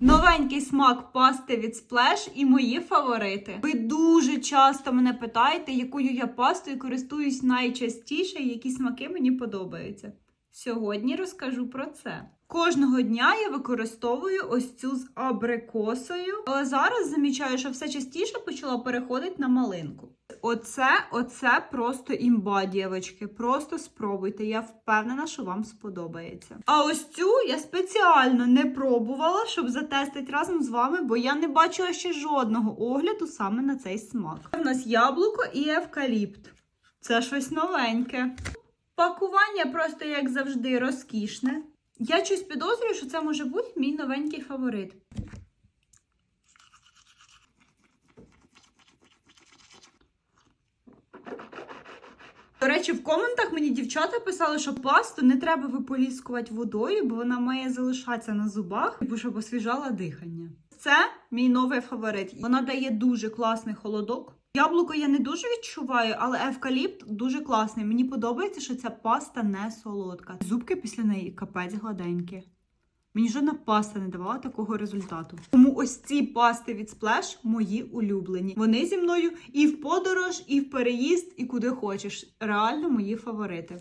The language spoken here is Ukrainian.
Новенький смак пасти від Splash і мої фаворити. Ви дуже часто мене питаєте, якою я пастою користуюсь найчастіше і які смаки мені подобаються. Сьогодні розкажу про це. Кожного дня я використовую ось цю з абрикосою, але зараз замічаю, що все частіше почала переходити на малинку. Оце, оце просто імба, дівчатки. Просто спробуйте. Я впевнена, що вам сподобається. А ось цю я спеціально не пробувала, щоб затестити разом з вами, бо я не бачила ще жодного огляду саме на цей смак. У нас яблуко і евкаліпт. Це щось новеньке. Пакування просто, як завжди, розкішне. Я щось підозрюю, що це може бути мій новенький фаворит. До речі, в коментах мені дівчата писали, що пасту не треба виполіскувати водою, бо вона має залишатися на зубах, типу, щоб освіжала дихання. Це мій новий фаворит. Вона дає дуже класний холодок. Яблуко я не дуже відчуваю, але евкаліпт дуже класний. Мені подобається, що ця паста не солодка. Зубки після неї капець гладенькі. Мені жодна паста не давала такого результату. Тому ось ці пасти від Splash мої улюблені. Вони зі мною і в подорож, і в переїзд, і куди хочеш. Реально мої фаворити.